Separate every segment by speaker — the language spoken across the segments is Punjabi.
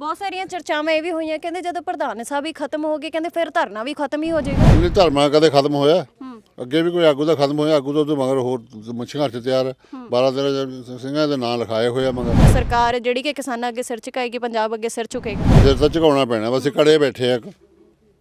Speaker 1: ਬਹੁਤ ਸਾਰੀਆਂ ਚਰਚਾਵਾਂ ਇਹ ਵੀ ਹੋਈਆਂ ਕਹਿੰਦੇ ਜਦੋਂ ਪ੍ਰਧਾਨ ਸਾਹਿਬ ਹੀ ਖਤਮ ਹੋ ਗਏ ਕਹਿੰਦੇ ਫਿਰ ਧਰਨਾ ਵੀ ਖਤਮ ਹੀ ਹੋ ਜਾਏਗਾ।
Speaker 2: ਨਹੀਂ ਧਰਮਾ ਕਦੇ ਖਤਮ ਹੋਇਆ? ਅੱਗੇ ਵੀ ਕੋਈ ਆਗੂ ਦਾ ਖਤਮ ਹੋਇਆ? ਆਗੂ ਉਹਦੇ ਮਗਰ ਹੋਰ ਸੰਘਰਸ਼ ਤਿਆਰ। ਹੈ। 12 13 ਸਿੰਘਾਂ ਦੇ ਨਾਂ ਲਿਖਾਏ ਹੋਏ ਆ ਮਗਰ।
Speaker 1: ਸਰਕਾਰ ਜਿਹੜੀ ਕਿ ਕਿਸਾਨਾਂ ਅੱਗੇ ਸਿਰ ਝੁਕਾਏਗੀ ਪੰਜਾਬ ਅੱਗੇ ਸਿਰ ਝੁਕੇਗਾ।
Speaker 2: ਸਿਰ ਤਾਂ ਝੁਕਾਉਣਾ ਪੈਣਾ ਬਸ ਕੜੇ ਬੈਠੇ ਆ।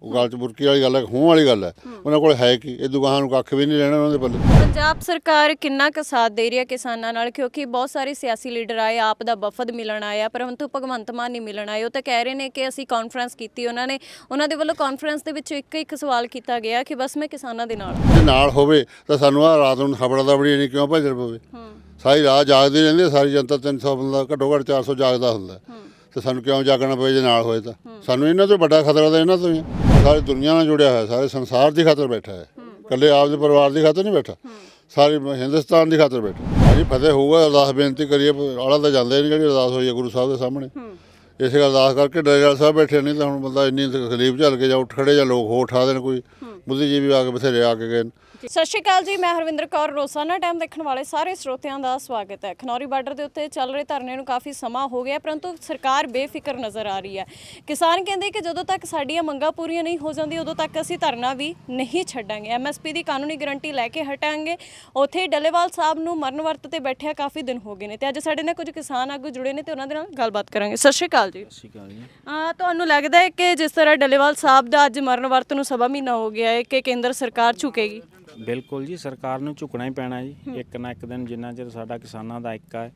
Speaker 2: ਉਹ ਗੱਲ ਚ ਬੁਰਕੀ ਵਾਲੀ ਗੱਲ ਹੈ ਖੂਹ ਵਾਲੀ ਗੱਲ ਹੈ। ਉਹਨਾਂ ਕੋਲ ਹੈ ਕੀ? ਇਹ ਦੁਕਾਨਾਂ ਨੂੰ ਕੱਖ ਵੀ ਨਹੀਂ ਰਹਿਣਾ ਉਹਨਾਂ ਦੇ ਪੱਲੇ।
Speaker 1: ਪੰਜਾਬ ਸਰਕਾਰ ਕਿੰਨਾ ਕੁ ਸਾਥ ਦੇ ਰਹੀ ਹੈ ਕਿਸਾਨਾਂ ਨਾਲ? ਕਿਉਂਕਿ ਬਹੁਤ ਸਾਰੇ ਸਿਆਸੀ ਲੀਡਰ ਆਏ ਆਪ ਦਾ ਵਫਦ ਮਿਲਣ ਆਇਆ ਪਰੰਤੂ ਭਗਵੰਤ ਮਾਨ ਨਹੀਂ ਮਿਲਣ ਆਏ। ਉਹ ਤਾਂ ਕਹਿ ਰਹੇ ਨੇ ਕਿ ਅਸੀਂ ਕਾਨਫਰੰਸ ਕੀਤੀ ਉਹਨਾਂ ਨੇ। ਉਹਨਾਂ ਦੇ ਵੱਲੋਂ ਕਾਨਫਰੰਸ ਦੇ ਵਿੱਚ ਇੱਕ ਇੱਕ ਸਵਾਲ ਕੀਤਾ ਗਿਆ ਕਿ ਬਸ ਮੈਂ ਕਿਸਾਨਾਂ ਦੇ ਨਾਲ
Speaker 2: ਜੇ ਨਾਲ ਹੋਵੇ ਤਾਂ ਸਾਨੂੰ ਆ ਰਾਤ ਨੂੰ ਖਬਰਾਂ ਦਾ ਬੜੀ ਨਹੀਂ ਕਿਉਂ ਭੱਜਣ ਪਵੇ।
Speaker 1: ਹੂੰ।
Speaker 2: ਸਾਰੀ ਰਾਤ ਜਾਗਦੀ ਰਹਿੰਦੀ ਹੈ ਸਾਰੀ ਜਨਤਾ 300 ਬੰਦਾ ਘੱਟੋ ਘੱਟ 400 ਜਾਗਦਾ ਹੁੰਦਾ। ਹੈ।
Speaker 1: ਹੂੰ
Speaker 2: ਤੇ ਸਾਨੂੰ ਕਿਉਂ ਜਾਗਣਾ ਪਵੇ ਜੇ ਨਾਲ ਹੋਏ ਤਾਂ? ਸਾਨੂੰ ਇਹਨਾਂ ਤੋਂ ਵੱਡਾ ਖਤਰਾ ਤਾਂ ਇਹਨਾਂ ਤੋਂ ਹੀ ਹੈ ਸਾਰੀ ਦੁਨੀਆ ਨਾਲ ਜੁੜਿਆ ਹੋਇਆ ਸਾਰੇ ਸੰਸਾਰ ਦੀ ਖਾਤਰ ਬੈਠਾ ਹੈ। ਇਕੱਲੇ ਆਪ ਦੇ ਪਰਿਵਾਰ ਦੀ ਖਾਤਰ ਨਹੀਂ ਬੈਠਾ ਸਾਰੀ ਹਿੰਦੁਸਤਾਨ ਦੀ ਖਾਤਰ ਬੈਠਾ। ਹਾਂਜੀ ਫਤਿਹ ਹੋਊਗਾ ਅਰਦਾਸ ਬੇਨਤੀ ਕਰੀਏ ਆਲਾ ਤਾਂ ਜਾਂਦੇ ਨਹੀਂ ਜਿਹੜੀ ਅਰਦਾਸ ਹੋਈ ਹੈ ਗੁਰੂ ਸਾਹਿਬ ਦੇ ਸਾਹਮਣੇ। ਇਸੇ ਅਰਦਾਸ ਕਰਕੇ ਡਰੇਵਾਲ ਸਾਹਿਬ ਬੈਠੇ ਨਹੀਂ ਤਾਂ ਹੁਣ ਬੰਦਾ ਇੰਨੀ ਤਕਲੀਫ ਝੱਲ ਕੇ ਜਾਂ ਉੱਠ ਖੜੇ ਜਾਂ ਲੋਕ ਹੋ ਉਠਾ ਦੇਣ ਕੋਈ। ਬੁੱਧੀਜੀਵੀ ਆ ਕੇ ਬਥੇਰੇ ਆ ਕੇ ਗਏ ਨੇ।
Speaker 1: ਸਤਿ ਸ਼੍ਰੀ ਅਕਾਲ ਜੀ ਮੈਂ ਹਰਵਿੰਦਰ ਕੌਰ ਰੋਜ਼ਾਨਾ ਟਾਈਮ ਦੇਖਣ ਵਾਲੇ ਸਾਰੇ ਸਰੋਤਿਆਂ ਦਾ ਸਵਾਗਤ ਹੈ। ਖਨੌਰੀ ਬਾਰਡਰ ਦੇ ਉੱਤੇ ਚੱਲ ਰਹੇ ਧਰਨੇ ਨੂੰ ਕਾਫੀ ਸਮਾਂ ਹੋ ਗਿਆ ਪਰੰਤੂ ਸਰਕਾਰ ਬੇਫਿਕਰ ਨਜ਼ਰ ਆ ਰਹੀ ਹੈ। ਕਿਸਾਨ ਕਹਿੰਦੇ ਕਿ ਜਦੋਂ ਤੱਕ ਸਾਡੀਆਂ ਮੰਗਾਂ ਪੂਰੀਆਂ ਨਹੀਂ ਹੋ ਜਾਂਦੀਆਂ ਉਦੋਂ ਤੱਕ ਅਸੀਂ ਧਰਨਾ ਵੀ ਨਹੀਂ ਛੱਡਾਂਗੇ। ਐਮਐਸਪੀ ਦੀ ਕਾਨੂੰਨੀ ਗਾਰੰਟੀ ਲੈ ਕੇ ਹਟਾਂਗੇ। ਉੱਥੇ ਡੱਲੇਵਾਲ ਸਾਹਿਬ ਨੂੰ ਮਰਨ ਵਰਤ ਤੇ ਬੈਠਿਆ ਕਾਫੀ ਦਿਨ ਹੋ ਗਏ ਨੇ ਤੇ ਅੱਜ ਸਾਡੇ ਨਾਲ ਕੁਝ ਕਿਸਾਨ ਆਗੂ ਜੁੜੇ ਨੇ ਤੇ ਉਹਨਾਂ ਦੇ ਨਾਲ ਗੱਲਬਾਤ ਕਰਾਂਗੇ। ਸਤਿ ਸ਼੍ਰੀ ਅਕਾਲ ਜੀ।
Speaker 3: ਸਤਿ ਸ਼੍ਰੀ ਅਕਾਲ ਜੀ।
Speaker 1: ਆ ਤੁਹਾਨੂੰ ਲੱਗਦਾ ਹੈ ਕਿ ਜਿਸ ਤਰ੍ਹਾਂ ਡੱਲੇਵਾਲ ਸਾਹਿਬ ਦਾ ਅੱਜ ਮਰਨ ਵਰਤ ਨੂੰ ਸਵਾ ਮਹੀਨਾ ਹੋ ਗਿਆ ਹੈ ਕਿ ਕੇਂਦਰ ਸਰਕਾਰ ਝੁਕੇਗੀ?
Speaker 3: ਬਿਲਕੁਲ ਜੀ ਸਰਕਾਰ ਨੂੰ ਝੁਕਣਾ ਹੀ ਪੈਣਾ ਜੀ। ਇੱਕ ਨਾ ਇੱਕ ਦਿਨ ਜਿੰਨਾ ਚਿਰ ਸਾਡਾ ਕਿਸਾਨਾਂ ਦਾ ਏਕਾ ਹੈ।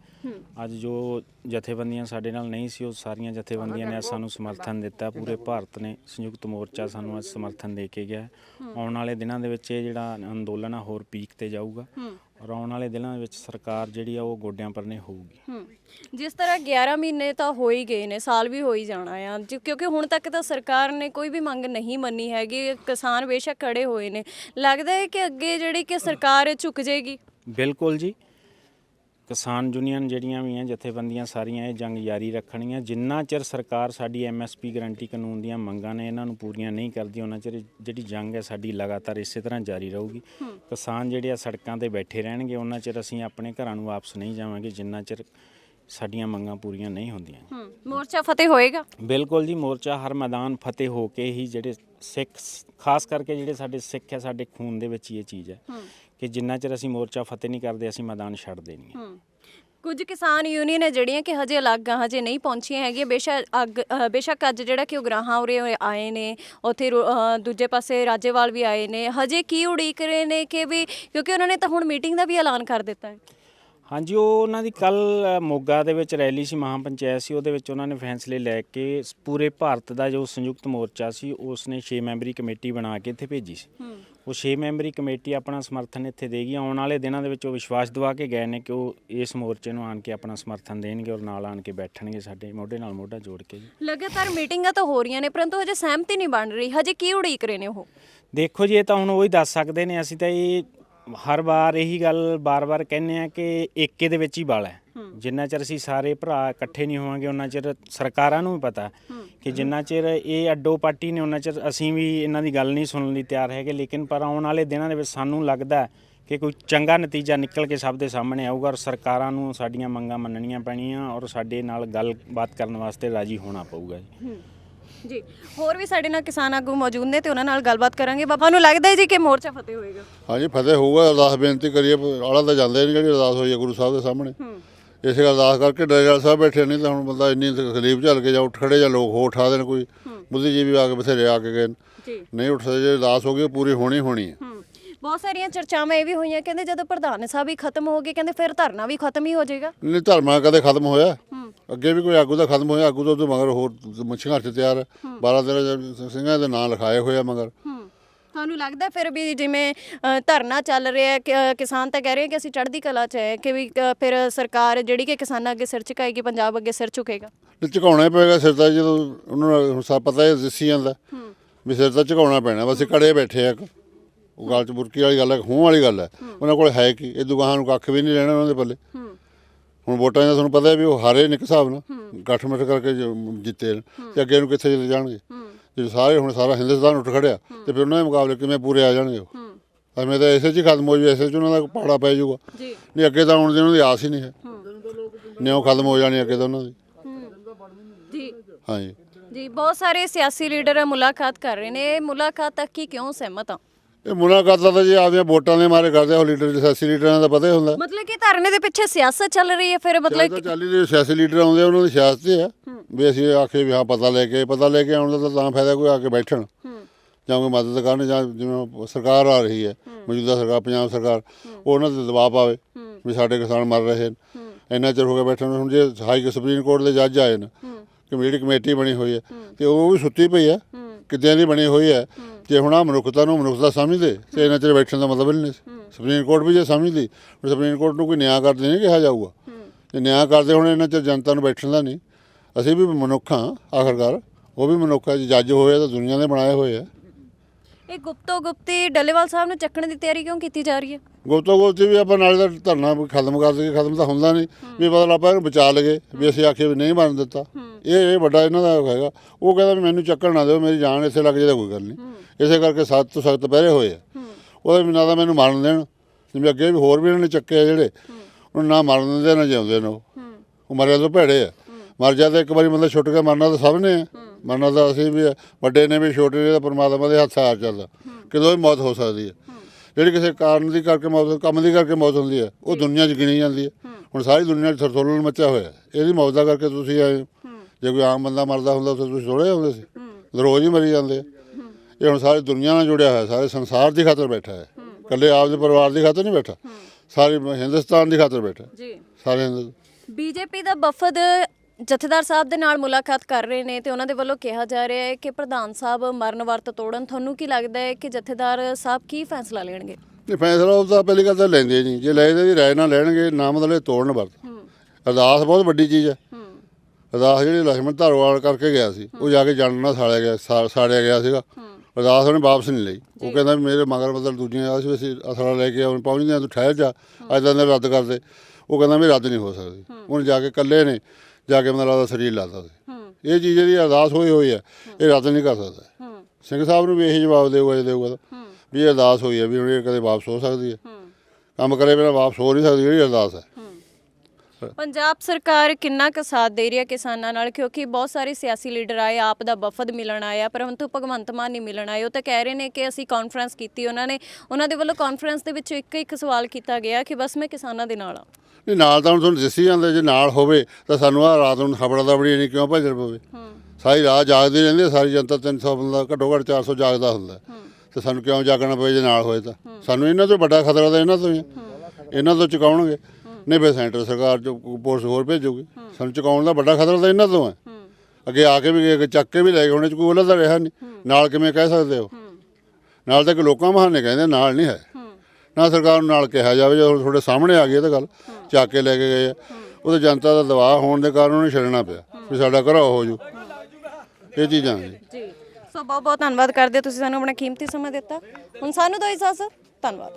Speaker 3: ਅੱਜ ਜੋ ਜਥੇਬੰਦੀਆਂ ਸਾਡੇ ਨਾਲ ਨਹੀਂ ਸੀ ਉਹ ਸਾਰੀਆਂ ਜਥੇਬੰਦੀਆਂ ਨੇ ਅੱਜ ਸਾਨੂੰ ਸਮਰਥਨ ਦਿੱਤਾ। ਪੂਰੇ ਭਾਰਤ ਨੇ ਸੰਯੁਕਤ ਮੋਰਚਾ ਸਾਨੂੰ ਅੱਜ ਸਮਰਥਨ ਦੇ ਕੇ ਗਿਆ। ਆਉਣ ਵਾਲੇ ਦਿਨਾਂ ਦੇ ਵਿੱਚ ਇਹ ਜਿਹੜਾ ਅੰਦੋਲਨ ਆ ਹੋਰ ਪੀਕ ਤੇ ਜਾਊਗਾ। ਔਰ ਆਉਣ ਵਾਲੇ ਦਿਨਾਂ ਵਿੱਚ ਸਰਕਾਰ ਜਿਹੜੀ ਆ ਉਹ ਗੋਡਿਆਂ ਪਰਨੇ ਹੋਊਗੀ।
Speaker 1: ਜਿਸ ਤਰ੍ਹਾਂ 11 ਮਹੀਨੇ ਤਾਂ ਹੋ ਹੀ ਗਏ ਨੇ ਸਾਲ ਵੀ ਹੋ ਹੀ ਜਾਣਾ ਆ। ਜੀ, ਕਿਉਂਕਿ ਹੁਣ ਤੱਕ ਤਾਂ ਸਰਕਾਰ ਨੇ ਕੋਈ ਵੀ ਮੰਗ ਨਹੀਂ ਮੰਨੀ ਹੈਗੀ ਕਿਸਾਨ ਬੇਸ਼ੱਕ ਖੜੇ ਹੋਏ ਨੇ। ਲੱਗਦਾ ਹੈ ਕਿ ਅੱਗੇ ਜਿਹੜੀ ਕਿ ਸਰਕਾਰ ਝੁਕ ਜਾਏਗੀ?
Speaker 3: ਬਿਲਕੁਲ ਜੀ। ਕਿਸਾਨ ਯੂਨੀਅਨ ਜਿਹੜੀਆਂ ਵੀ ਆ ਜਥੇਬੰਦੀਆਂ ਸਾਰੀਆਂ ਇਹ ਜੰਗ ਜਾਰੀ ਰੱਖਣੀਆਂ ਜਿੰਨਾ ਚਿਰ ਸਰਕਾਰ ਸਾਡੀ ਐਮਐਸਪੀ ਗਾਰੰਟੀ ਕਾਨੂੰਨ ਦੀਆਂ ਮੰਗਾਂ ਨੇ ਇਹਨਾਂ ਨੂੰ ਪੂਰੀਆਂ ਨਹੀਂ ਕਰਦੀ ਉਹਨਾਂ ਚਿਰ ਜਿਹੜੀ ਜੰਗ ਹੈ ਸਾਡੀ ਲਗਾਤਾਰ ਇਸੇ ਤਰ੍ਹਾਂ ਜਾਰੀ ਰਹੂਗੀ। ਕਿਸਾਨ ਜਿਹੜੇ ਆ ਸੜਕਾਂ ਤੇ ਬੈਠੇ ਰਹਿਣਗੇ ਉਹਨਾਂ ਚਿਰ ਅਸੀਂ ਆਪਣੇ ਘਰਾਂ ਨੂੰ ਵਾਪਸ ਨਹੀਂ ਜਾਵਾਂਗੇ। ਜਿੰਨਾ ਚਿਰ ਸਾਡੀਆਂ ਮੰਗਾਂ ਪੂਰੀਆਂ ਨਹੀਂ ਹੁੰਦੀਆਂ
Speaker 1: ਹੂੰ ਮੋਰਚਾ ਫਤਿਹ ਹੋਏਗਾ?
Speaker 3: ਬਿਲਕੁਲ ਜੀ ਮੋਰਚਾ ਹਰ ਮੈਦਾਨ ਫਤਿਹ ਹੋ ਕੇ ਹੀ ਜਿਹੜੇ ਸਿੱਖ ਖਾਸ ਕਰਕੇ ਜਿਹੜੇ ਸਾਡੇ ਸਿੱਖ ਹੈ ਸਾਡੇ ਖੂਨ ਦੇ ਵਿੱਚ ਹੀ ਇਹ ਚੀਜ਼ ਹੈ ਕਿ ਜਿੰਨਾ ਚਿਰ ਅਸੀਂ ਮੋਰਚਾ ਫਤਿਹ ਨਹੀਂ ਕਰਦੇ ਅਸੀਂ ਮੈਦਾਨ ਛੱਡਦੇ ਨਹੀਂ
Speaker 1: ਹੂੰ। ਕੁਝ ਕਿਸਾਨ ਯੂਨੀਅਨ ਹੈ ਜਿਹੜੀਆਂ ਕਿ ਹਜੇ ਅਲੱਗ ਆ ਹਜੇ ਨਹੀਂ ਪਹੁੰਚੀਆਂ ਹੈਗੀਆਂ। ਬੇਸ਼ੱਕ ਅੱਗ ਬੇਸ਼ੱਕ ਅੱਜ ਜਿਹੜਾ ਕਿ ਉਗਰਾਹਾਂ ਉਰੇ ਆਏ ਨੇ ਉੱਥੇ ਦੂਜੇ ਪਾਸੇ ਰਾਜੇਵਾਲ ਵੀ ਆਏ ਨੇ। ਹਜੇ ਕੀ ਉਡੀਕ ਰਹੇ ਨੇ ਕਿ ਵੀ ਕਿਉਂਕਿ ਉਹਨਾਂ ਨੇ ਤਾਂ ਹੁਣ ਮੀਟਿੰਗ ਦਾ ਵੀ ਐਲਾਨ ਕਰ ਦਿੱਤਾ ਹੈ।
Speaker 3: ਹਾਂਜੀ ਉਹ ਉਹਨਾਂ ਦੀ ਕੱਲ ਮੋਗਾ ਦੇ ਵਿੱਚ ਰੈਲੀ ਸੀ ਮਹਾਂ ਪੰਚਾਇਤ ਸੀ ਉਹਦੇ ਵਿੱਚ ਉਹਨਾਂ ਨੇ ਫੈਸਲੇ ਲੈ ਕੇ ਪੂਰੇ ਭਾਰਤ ਦਾ ਜੋ ਸੰਯੁਕਤ ਮੋਰਚਾ ਸੀ ਉਸ ਨੇ 6 ਮੈਂਬਰੀ ਕਮੇਟੀ ਬਣਾ ਕੇ ਇੱਥੇ ਭੇਜੀ ਸੀ। ਉਹ 6 ਮੈਂਬਰੀ ਕਮੇਟੀ ਆਪਣਾ ਸਮਰਥਨ ਇੱਥੇ ਦੇਗੀ ਆਉਣ ਵਾਲੇ ਦਿਨਾਂ ਦੇ ਵਿੱਚ ਉਹ ਵਿਸ਼ਵਾਸ ਦਿਵਾ ਕੇ ਗਏ ਨੇ ਕਿ ਉਹ ਇਸ ਮੋਰਚੇ ਨੂੰ ਆਣ ਕੇ ਆਪਣਾ ਸਮਰਥਨ ਦੇਣਗੇ ਔਰ ਨਾਲ ਆਣ ਕੇ ਬੈਠਣਗੇ ਸਾਡੇ ਮੋਢੇ ਨਾਲ ਮੋਢਾ ਜੋੜ ਕੇ
Speaker 1: ਲਗਾਤਾਰ ਮੀਟਿੰਗਾਂ ਤਾਂ ਹੋ ਰਹੀਆਂ ਨੇ ਪਰੰਤੂ ਹਜੇ ਸਹਿਮਤੀ ਨਹੀਂ ਬਣ ਰਹੀ ਹਜੇ ਕੀ ਉਡੀਕ ਰਹੇ ਨੇ ਉਹ?
Speaker 3: ਦੇਖੋ ਜੀ ਇਹ ਤਾਂ ਹੁਣ ਉਹ ਹੀ ਦੱਸ ਸਕਦੇ ਨੇ ਅਸੀਂ ਤਾਂ ਇਹ ਹਰ ਵਾਰ ਇਹੀ ਗੱਲ ਬਾਰ-ਬਾਰ ਕਹਿੰਨੇ ਆ ਕਿ ਏਕੇ ਦੇ ਵਿੱਚ ਹੀ ਬਲ ਹੈ। ਜਿੰਨਾ ਚਿਰ ਅਸੀਂ ਸਾਰੇ ਭਰਾ ਇਕੱਠੇ ਨਹੀਂ ਹੋਵਾਂਗੇ ਉਹਨਾਂ ਚਿਰ ਸਰਕਾਰਾਂ ਨੂੰ ਵੀ ਪਤਾ ਕਿ ਜਿੰਨਾ ਚਿਰ ਇਹ ਅੱਡੋ ਪਾਰਟੀ ਨੇ ਉਹਨਾਂ ਚਿਰ ਅਸੀਂ ਵੀ ਇਹਨਾਂ ਦੀ ਗੱਲ ਨਹੀਂ ਸੁਣਨ ਲਈ ਤਿਆਰ ਹੈਗੇ। ਲੇਕਿਨ ਪਰ ਆਉਣ ਵਾਲੇ ਦਿਨਾਂ ਦੇ ਵਿੱਚ ਸਾਨੂੰ ਲੱਗਦਾ ਕਿ ਕੋਈ ਚੰਗਾ ਨਤੀਜਾ ਨਿਕਲ ਕੇ ਸਭ ਦੇ ਸਾਹਮਣੇ ਆਊਗਾ ਔਰ ਸਰਕਾਰਾਂ ਨੂੰ ਸਾਡੀਆਂ ਮੰਗਾਂ ਮੰਨਣੀਆਂ ਪੈਣੀਆਂ ਔਰ ਸਾਡੇ ਨਾਲ ਗੱਲਬਾਤ ਕਰਨ ਵਾਸਤੇ ਰਾਜੀ ਹੋਣਾ ਪਊਗਾ ਜੀ।
Speaker 1: ਜੀ ਹੋਰ ਵੀ ਸਾਡੇ ਨਾਲ ਕਿਸਾਨ ਆਗੂ ਮੌਜੂਦ ਨੇ ਤੇ ਉਹਨਾਂ ਨਾਲ ਗੱਲਬਾਤ ਕਰਾਂਗੇ। ਬਾਬਾ ਨੂੰ ਲੱਗਦਾ ਹੈ ਜੀ ਕਿ ਮੋਰਚਾ ਫਤਿਹ ਹੋਏਗਾ?
Speaker 2: ਹਾਂਜੀ ਫਤਿਹ ਹੋਊਗਾ ਅਰਦਾਸ ਬੇਨਤੀ ਕਰੀਏ ਆਲਾ ਤਾਂ ਜਾਂਦੇ ਨਹੀਂ ਜਿਹੜੀ ਅਰਦਾਸ ਹੋਈ ਹੈ ਗੁਰੂ ਸਾਹਿਬ ਦੇ ਸਾਹਮਣੇ। ਇਸੇ ਕਰਕੇ ਅਰਦਾਸ ਕਰਕੇ ਡਰੇਵਾਲ ਸਾਹਿਬ ਬੈਠੇ ਨਹੀਂ ਤਾਂ ਹੁਣ ਬੰਦਾ ਇੰਨੀ ਤਕਲੀਫ ਝੱਲ ਕੇ ਜਾਂ ਉੱਠ ਖੜੇ ਜਾਂ ਲੋਕ ਹੋ ਉਠਾ ਦੇਣ ਕੋਈ। ਬੁੱਧੀਜੀਵੀ ਆ ਕੇ ਬਥੇਰੇ ਆ ਕੇ ਗਏ ਨੇ।
Speaker 1: ਜੀ।
Speaker 2: ਨਹੀਂ ਉੱਠ ਸਕਦੇ ਜੇ ਅਰਦਾਸ ਹੋ ਗਈ ਪੂਰੀ ਹੋਣੀ ਹੋਣੀ ਹੈ।
Speaker 1: ਬਹੁਤ ਸਾਰੀਆਂ ਚਰਚਾਵਾਂ ਇਹ ਵੀ ਹੋਈਆਂ ਕਹਿੰਦੇ ਜਦੋਂ ਪ੍ਰਧਾਨ ਸਾਹਿਬ ਹੀ ਖਤਮ ਹੋ ਗਏ ਕਹਿੰਦੇ ਫਿਰ ਧਰਨਾ ਵੀ ਖਤਮ ਹੀ ਹੋ ਜਾਏਗਾ।
Speaker 2: ਨਹੀਂ ਧਰਮਾ ਕਦੇ ਖਤਮ ਹੋਇਆ। ਅੱਗੇ ਵੀ ਕੋਈ ਆਗੂ ਦਾ ਖਤਮ ਹੋਇਆ ਆਗੂ ਦਾ ਉਹਦੇ ਮਗਰ ਹੋਰ ਸੰਘਰਸ਼ ਤਿਆਰ ਹੈ। 12 13 ਸਿੰਘਾਂ ਦੇ ਨਾਂ ਲਿਖਾਏ ਹੋਏ ਆ ਮਗਰ।
Speaker 1: ਹੂੰ। ਤੁਹਾਨੂੰ ਲੱਗਦਾ ਫਿਰ ਵੀ ਜਿਵੇਂ ਧਰਨਾ ਚੱਲ ਰਿਹਾ ਹੈ ਕਿਸਾਨ ਤਾਂ ਕਹਿ ਰਹੇ ਕਿ ਅਸੀਂ ਚੜ੍ਹਦੀ ਕਲਾ 'ਚ ਹੈ ਕਿ ਵੀ ਫਿਰ ਸਰਕਾਰ ਜਿਹੜੀ ਕਿ ਕਿਸਾਨਾਂ ਅੱਗੇ ਸਿਰ ਝੁਕਾਏਗੀ ਪੰਜਾਬ ਅੱਗੇ ਸਿਰ ਝੁਕੇਗਾ?
Speaker 2: ਤੇ ਝੁਕਾਉਣਾ ਹੀ ਪਏਗਾ ਸਿਰ ਤਾਂ ਜਦੋਂ ਉਹਨਾਂ ਨੂੰ ਹੁਣ ਸਭ ਪਤਾ ਹੈ ਦਿਸੀ ਜਾਂਦਾ।
Speaker 1: ਹੂੰ।
Speaker 2: ਵੀ ਸਿਰ ਤਾਂ ਝੁਕਾਉਣਾ ਪੈਣਾ ਬਸ ਕੜੇ ਬੈਠੇ ਆ। ਉਹ ਗੱਲ ਚ ਬੁਰਕੀ ਵਾਲੀ ਗੱਲ ਹੈ ਖੂਹ ਵਾਲੀ ਗੱਲ ਹੈ। ਉਹਨਾਂ ਕੋਲ ਹੈ ਕੀ? ਇਹ ਦੁਕਾਨਾਂ ਨੂੰ ਕੱਖ ਵੀ ਨਹੀਂ ਰਹਿਣਾ ਉਹਨਾਂ ਦੇ ਪੱਲੇ।
Speaker 1: ਹੂੰ।
Speaker 2: ਹੁਣ ਵੋਟਾਂ ਦਾ ਤੁਹਾਨੂੰ ਪਤਾ ਹੈ ਵੀ ਉਹ ਹਾਰੇ ਨੇ ਇੱਕ ਹਿਸਾਬ ਨਾਲ ਗੱਠ ਮਿੱਠ ਕਰਕੇ ਜੋ ਜਿੱਤੇ ਨੇ ਤੇ ਅੱਗੇ ਨੂੰ ਕਿੱਥੇ ਚਲੇ ਜਾਣਗੇ?
Speaker 1: ਹੂੰ।
Speaker 2: ਜੇ ਸਾਰੇ ਹੁਣ ਸਾਰਾ ਹਿੰਦੁਸਤਾਨ ਉੱਠ ਖੜਿਆ ਤੇ ਫਿਰ ਉਹਨਾਂ ਦੇ ਮੁਕਾਬਲੇ ਕਿਵੇਂ ਪੂਰੇ ਆ ਜਾਣਗੇ ਉਹ?
Speaker 1: ਹੂੰ।
Speaker 2: ਐਵੇਂ ਤਾਂ ਐਸੇ ਹੀ ਖਤਮ ਹੋ ਜੂ ਐਸੇ ਚ ਉਹਨਾਂ ਦਾ ਪਾੜਾ ਪੈ ਜਾਊਗਾ।
Speaker 1: ਜੀ।
Speaker 2: ਨਹੀਂ ਅੱਗੇ ਤਾਂ ਆਉਣ ਦੀ ਉਹਨਾਂ ਦੀ ਆਸ ਹੀ ਨਹੀਂ ਹੈ।
Speaker 1: ਹੂੰ।
Speaker 2: ਨਿਉ ਖਤਮ ਹੋ ਜਾਣੀ ਅੱਗੇ ਤਾਂ ਉਹਨਾਂ ਦੀ।
Speaker 1: ਹੂੰ। ਜੀ।
Speaker 2: ਹਾਂਜੀ।
Speaker 1: ਜੀ ਬਹੁਤ ਸਾਰੇ ਸਿਆਸੀ ਲੀਡਰ ਮੁਲਾਕਾਤ ਕਰ ਰਹੇ ਨੇ। ਮੁਲਾਕਾਤ ਤੱਕ ਕੀ ਕਿਉਂ ਸਹਿਮਤ ਆ?
Speaker 2: ਇਹ ਮੁਲਾਕਾਤਾਂ ਤਾਂ ਜੀ ਆਪਦੀਆਂ ਵੋਟਾਂ ਦੇ ਮਾਰੇ ਕਰਦੇ ਉਹ ਲੀਡਰ ਸਿਆਸੀ ਲੀਡਰਾਂ ਦਾ ਪਤਾ ਹੀ ਹੁੰਦਾ।
Speaker 1: ਮਤਲਬ ਕਿ ਧਰਨੇ ਦੇ ਪਿੱਛੇ ਸਿਆਸਤ ਚੱਲ ਰਹੀ ਹੈ ਫਿਰ ਮਤਲਬ
Speaker 2: ਤਾਂ ਚੱਲੀ ਦੇ ਸਿਆਸੀ ਲੀਡਰ ਆਉਂਦੇ ਆ, ਉਹਨਾਂ ਦੀ ਸਿਆਸਤ ਹੀ ਆ। ਵੀ ਅਸੀਂ ਆਖੇ ਵੀ ਹਾਂ ਪਤਾ ਲੈ ਕੇ ਪਤਾ ਲੈ ਕੇ ਆਉਣ ਦਾ ਤਾਂ ਤਾਂ ਫਾਇਦਾ ਕੋਈ ਆ ਕੇ ਬੈਠਣ। ਜਾਂ ਕੋਈ ਮਦਦ ਕਰਨ ਜਾਂ ਜਿਵੇਂ ਸਰਕਾਰ ਆ ਰਹੀ ਹੈ ਮੌਜੂਦਾ ਸਰਕਾਰ ਪੰਜਾਬ ਸਰਕਾਰ ਉਹ ਉਹਨਾਂ ਤੇ ਦਬਾਅ ਪਾਵੇ ਵੀ ਸਾਡੇ ਕਿਸਾਨ ਮਰ ਰਹੇ ਨੇ ਇੰਨਾ ਚਿਰ ਹੋ ਗਿਆ ਬੈਠਣ ਨੂੰ ਹੁਣ ਜੇ ਹਾਈ ਸੁਪਰੀਮ ਕੋਰਟ ਦੇ ਜੱਜ ਆਏ ਨੇ ਕਮੇਟੀ ਕਮੇਟੀ ਬਣੀ ਹੋਈ ਹੈ ਤੇ ਉਹ ਵੀ ਸੁੱਤੀ ਪਈ ਹੈ। ਕਿੱਦਿਆਂ ਦੀ ਬਣੀ ਹੋਈ ਹੈ? ਜੇ ਹੁਣ ਆ ਮਨੁੱਖਤਾ ਨੂੰ ਮਨੁੱਖਤਾ ਸਮਝਦੇ ਤੇ ਇਹਨਾਂ ਚਿਰ ਬੈਠਣ ਦਾ ਮਤਲਬ ਹੀ ਨਹੀਂ ਸੀ। ਸੁਪਰੀਮ ਕੋਰਟ ਵੀ ਜੇ ਸਮਝਦੀ ਹੁਣ ਸੁਪਰੀਮ ਕੋਰਟ ਨੂੰ ਕੋਈ ਨਿਆਂ ਕਰਦੇ ਨਹੀਂ ਕਿਹਾ ਜਾਊਗਾ? ਜੇ ਨਿਆਂ ਕਰਦੇ ਹੁਣ ਇਹਨਾਂ ਚਿਰ ਜਨਤਾ ਨੂੰ ਬੈਠਣ ਦਾ ਨਹੀਂ ਅਸੀਂ ਵੀ ਮਨੁੱਖ ਹਾਂ ਆਖਰਕਾਰ। ਉਹ ਵੀ ਮਨੁੱਖ ਹੈ ਜੱਜ ਹੋਏ ਤਾਂ ਦੁਨੀਆ ਦੇ ਬਣਾਏ ਹੋਏ ਆ
Speaker 1: ਇਹ ਗੁਪਤੋ ਗੁਪਤੀ ਡੱਲੇਵਾਲ ਸਾਹਿਬ ਨੂੰ ਚੱਕਣ ਦੀ ਤਿਆਰੀ ਕਿਉਂ ਕੀਤੀ ਜਾ ਰਹੀ ਹੈ?
Speaker 2: ਗੋਤੋ ਗੋਤੀ ਵੀ ਆਪਾਂ ਨਾਲੇ ਦਾ ਧਰਨਾ ਵੀ ਖਤਮ ਕਰ ਦਈਏ ਖਤਮ ਤਾਂ ਹੁੰਦਾ ਨਹੀਂ। ਵੀ ਮਤਲਬ ਆਪਾਂ ਇਹਨੂੰ ਬਚਾ ਲਗੇ ਵੀ ਅਸੀਂ ਆਖੇ ਵੀ ਨਹੀਂ ਬਣ ਦਿੱਤਾ। ਇਹ ਇਹ ਵੱਡਾ ਇਹਨਾਂ ਦਾ ਹੈਗਾ। ਉਹ ਕਹਿੰਦਾ ਵੀ ਮੈਨੂੰ ਚੱਕਣ ਨਾ ਦਿਓ ਮੇਰੀ ਜਾਨ ਇੱਥੇ ਲੱਗ ਜੇ ਤਾਂ ਕੋਈ ਗੱਲ ਨਹੀਂ। ਇਸੇ ਕਰਕੇ ਸਖਤ ਤੋਂ ਸਖਤ ਪਹਿਰੇ ਹੋਏ ਆ। ਉਹਦੇ ਬਿਨਾਂ ਤਾਂ ਮੈਨੂੰ ਮਾਰਨ ਦੇਣ ਜਿਵੇਂ ਅੱਗੇ ਵੀ ਹੋਰ ਵੀ ਇਹਨਾਂ ਨੇ ਚੱਕੇ ਆ ਜਿਹੜੇ। ਉਹਨਾਂ ਨਾ ਮਾਰਨ ਦਿੰਦੇ ਨਾ ਜਿਉਂਦੇ ਨੇ ਉਹ। ਮਰਿਆ ਤੋਂ ਭੇੜੇ ਆ। ਮਰ ਜਾ ਤਾਂ ਇੱਕ ਵਾਰੀ ਮਤਲਬ ਛੁੱਟ ਕੇ ਮਰਨਾ ਤਾਂ ਸਭ ਨੇ ਆ। ਮਰਨਾ ਤਾਂ ਅਸੀਂ ਵੀ ਵੱਡੇ ਨੇ ਵੀ ਛੋਟੇ ਨੇ ਤਾਂ ਪਰਮਾਤਮਾ ਦੇ ਹੱਥ ਹਾਰ ਚੱਲਦਾ। ਕਿਦੋਂ ਵੀ ਮੌਤ ਹੋ ਸਕਦੀ ਹੈ। ਜਿਹੜੀ ਕਿਸੇ ਕਾਰਨ ਦੀ ਕਰਕੇ ਮੌਤ ਕੰਮ ਦੀ ਕਰਕੇ ਮੌਤ ਹੁੰਦੀ ਹੈ ਉਹ ਦੁਨੀਆ 'ਚ ਗਿਣੀ ਜਾਂਦੀ ਹੈ। ਹੁਣ ਸਾਰੀ ਦੁਨੀਆ 'ਚ ਸਰਸੋਲਨ ਮੱਚਿਆ ਹੋਇਆ ਹੈ। ਇਹਦੀ ਮੌਤ ਦਾ ਕਰਕੇ ਤੁਸੀਂ ਆਏ ਹੋ। ਜੇ ਕੋਈ ਆਮ ਬੰਦਾ ਮਰਦਾ ਹੁੰਦਾ ਤਾਂ ਤੁਸੀਂ ਥੋੜੇ ਹੁੰਦੇ ਸੀ। ਰੋਜ਼ ਹੀ ਮਰੀ ਜਾਂਦੇ ਆ। ਇਹ ਹੁਣ ਸਾਰੀ ਦੁਨੀਆ ਨਾਲ ਜੁੜਿਆ ਹੋਇਆ ਸਾਰੇ ਸੰਸਾਰ ਦੀ ਖਾਤਰ ਬੈਠਾ ਹੈ। ਇਕੱਲੇ ਆਪਦੇ ਪਰਿਵਾਰ ਦੀ ਖਾਤਰ ਨਹੀਂ ਬੈਠਾ। ਸਾਰੀ ਹਿੰਦੁਸਤਾਨ ਦੀ ਖਾਤਰ ਬੈਠਾ
Speaker 1: ਜੀ।
Speaker 2: ਸਾਰੇ ਹਿੰਦੂ
Speaker 1: ਬੀਜੇਪੀ ਦਾ ਵਫਦ ਜਥੇਦਾਰ ਸਾਹਿਬ ਦੇ ਨਾਲ ਮੁਲਾਕਾਤ ਕਰ ਰਹੇ ਨੇ ਤੇ ਉਹਨਾਂ ਦੇ ਵੱਲੋਂ ਕਿਹਾ ਜਾ ਰਿਹਾ ਹੈ ਕਿ ਪ੍ਰਧਾਨ ਸਾਹਿਬ ਮਰਨ ਵਰਤ ਤੋੜਨ ਤੁਹਾਨੂੰ ਕੀ ਲੱਗਦਾ ਹੈ ਕਿ ਜਥੇਦਾਰ ਸਾਹਿਬ ਕੀ ਫੈਸਲਾ ਲੈਣਗੇ?
Speaker 2: ਨਹੀਂ ਫੈਸਲਾ ਉਹ ਤਾਂ ਪਹਿਲੀ ਗੱਲ ਤਾਂ ਲੈਂਦੇ ਨਹੀਂ। ਜੇ ਲੈਦੇ ਦੀ ਰਾਏ ਨਾਲ ਲੈਣਗੇ ਨਾ ਮਤਲਬ ਤੋੜਨ ਵਰਤ। ਅਰਦਾਸ ਬਹੁਤ ਵੱਡੀ ਚੀਜ਼ ਹੈ। ਅਰਦਾਸ ਜਿਹੜੀ ਲక్ష్ਮਣ ਧਾਰਵਾਲ ਕਰਕੇ ਗਿਆ ਸੀ ਉਹ ਜਾ ਕੇ ਜਾਣ ਨਾਲ ਸਾੜਿਆ ਗਿਆ ਸਾ- ਸਾੜਿਆ ਗਿਆ ਸੀਗਾ। ਅਰਦਾਸ ਉਹਨੇ ਵਾਪਸ ਨਹੀਂ ਲਈ। ਉਹ ਕਹਿੰਦਾ ਵੀ ਮੇਰੇ ਮਗਰ ਮਤਲਬ ਦੂਜੀਆਂ ਵੀ ਅਸੀਂ ਅਸਰਾ ਲੈ ਕੇ ਆਉਣ ਪਹੁੰਚਦੇ ਆ ਤੂੰ ਠਹਿਰ ਜਾ। ਅੱਜ ਦਾ ਰੱਦ ਕਰ ਦੇ। ਉਹ ਕਹਿੰਦਾ ਵੀ ਰੱਦ ਨਹੀਂ ਹੋ ਸਕਦੀ। ਉਹਨੇ ਜਾ ਕੇ ਇਕੱਲੇ ਨੇ ਜਾ ਕੇ ਮਤਲਬ ਆਪਦਾ ਸਰੀਰ ਲਾਤਾ ਸੀ। ਇਹ ਚੀਜ਼ ਜਿਹੜੀ ਅਰਦਾਸ ਹੋਈ ਹੋਈ ਹੈ ਇਹ ਰੱਦ ਨਹੀਂ ਕਰ ਸਕਦਾ। ਸਿੰਘ ਸਾਹਿਬ ਨੂੰ ਵੀ ਇਹੀ ਜਵਾਬ ਦੇਊਗਾ ਜੇ ਦੇਊਗਾ ਤਾਂ। ਵੀ ਇਹ ਅਰਦਾਸ ਹੋਈ ਹੈ ਵੀ ਹੁਣ ਇਹ ਕਦੇ ਵਾਪਸ ਹੋ ਸਕਦੀ ਹੂੰ। ਕੰਮ ਕਰੇ ਬਿਨਾਂ ਵਾਪਸ ਹੋ ਨਹੀਂ ਸਕਦੀ ਜਿਹੜੀ ਅਰਦਾਸ ਹੈ
Speaker 1: ਪੰਜਾਬ ਸਰਕਾਰ ਕਿੰਨਾ ਕੁ ਸਾਥ ਦੇ ਰਹੀ ਹੈ ਕਿਸਾਨਾਂ ਨਾਲ? ਕਿਉਂਕਿ ਬਹੁਤ ਸਾਰੇ ਸਿਆਸੀ ਲੀਡਰ ਆਏ ਆਪ ਦਾ ਵਫਦ ਮਿਲਣ ਆਇਆ ਪਰੰਤੂ ਭਗਵੰਤ ਮਾਨ ਨਹੀਂ ਮਿਲਣ ਆਏ। ਉਹ ਤਾਂ ਕਹਿ ਰਹੇ ਨੇ ਕਿ ਅਸੀਂ ਕਾਨਫਰੰਸ ਕੀਤੀ ਉਹਨਾਂ ਨੇ। ਉਹਨਾਂ ਦੇ ਵੱਲੋਂ ਕਾਨਫਰੰਸ ਦੇ ਵਿੱਚ ਇੱਕ ਇੱਕ ਸਵਾਲ ਕੀਤਾ ਗਿਆ ਕਿ ਬਸ ਮੈਂ ਕਿਸਾਨਾਂ ਦੇ ਨਾਲ ਆ
Speaker 2: ਨਹੀਂ ਨਾਲ ਤਾਂ ਹੁਣ ਤੁਹਾਨੂੰ ਦੱਸੀ ਜਾਂਦੇ ਜੇ ਨਾਲ ਹੋਵੇ ਤਾਂ ਸਾਨੂੰ ਆ ਰਾਤ ਨੂੰ ਖਬਰਾਂ ਦਾ ਬੜੀ ਨਹੀਂ ਕਿਉਂ ਭੱਜਣ ਪਵੇ। ਸਾਰੀ ਰਾਤ ਜਾਗਦੀ ਰਹਿੰਦੀ ਸਾਰੀ ਜਨਤਾ 300 ਬੰਦਾ ਘੱਟੋ ਘੱਟ 400 ਜਾਗਦਾ ਹੁੰਦਾ। ਤੇ ਸਾਨੂੰ ਕਿਉਂ ਜਾਗਣਾ ਪਵੇ ਜੇ ਨਾਲ ਹੋਏ ਤਾਂ? ਸਾਨੂੰ ਇਹਨਾਂ ਤੋਂ ਵੱਡਾ ਖਤਰਾ ਤਾਂ ਇਹਨਾਂ ਤੋਂ ਹੈ। ਇਹਨਾਂ ਤੋਂ ਚੁਕਾਉਣਗੇ। ਨਹੀਂ ਫਿਰ ਸੈਂਟਰ ਸਰਕਾਰ ਜੋ ਫੋਰਸ ਹੋਰ ਭੇਜੂਗੀ। ਸਾਨੂੰ ਚੁਕਾਉਣ ਦਾ ਵੱਡਾ ਖਤਰਾ ਤਾਂ ਇਹਨਾਂ ਤੋਂ ਹੈ। ਅੱਗੇ ਆ ਕੇ ਵੀ ਚੱਕ ਕੇ ਵੀ ਲੈ ਗਏ ਹੁਣ 'ਚ ਕੋਈ ਉਹਦਾ ਤਾਂ ਰਿਹਾ ਨਹੀਂ। ਨਾਲ ਕਿਵੇਂ ਕਹਿ ਸਕਦੇ ਹੋ? ਨਾਲ ਤਾਂ ਕਿ ਲੋਕਾਂ ਬਹਾਨੇ ਕਹਿੰਦੇ ਨਾਲ ਨਹੀਂ ਹੈ। ਨਾ ਸਰਕਾਰ ਨੂੰ ਨਾਲ ਕਿਹਾ ਜਾਵੇ ਜਦੋਂ ਤੁਹਾਡੇ ਸਾਹਮਣੇ ਆ ਗਈ ਇਹ ਤਾਂ ਗੱਲ ਚੱਕ ਕੇ ਲੈ ਕੇ ਗਏ ਆ। ਉਹਦੇ ਜਨਤਾ ਦਾ ਦਬਾਅ ਹੋਣ ਦੇ ਕਾਰਨ ਉਹਨੂੰ ਛੱਡਣਾ ਪਿਆ ਵੀ ਸਾਡਾ ਘਰੋ ਹੋ ਜੂ। ਇਹ ਚੀਜ਼ਾਂ
Speaker 1: ਜੀ। ਸੋ ਬਹੁਤ ਬਹੁਤ ਧੰਨਵਾਦ ਕਰਦੇ ਤੁਸੀਂ ਸਾਨੂੰ ਆਪਣਾ ਕੀਮਤੀ ਸਮਾਂ ਦਿੱਤਾ। ਹੁਣ ਸਾਨੂੰ ਦੋ ਇਜਾਜ਼ਤ। ਧੰਨਵਾਦ।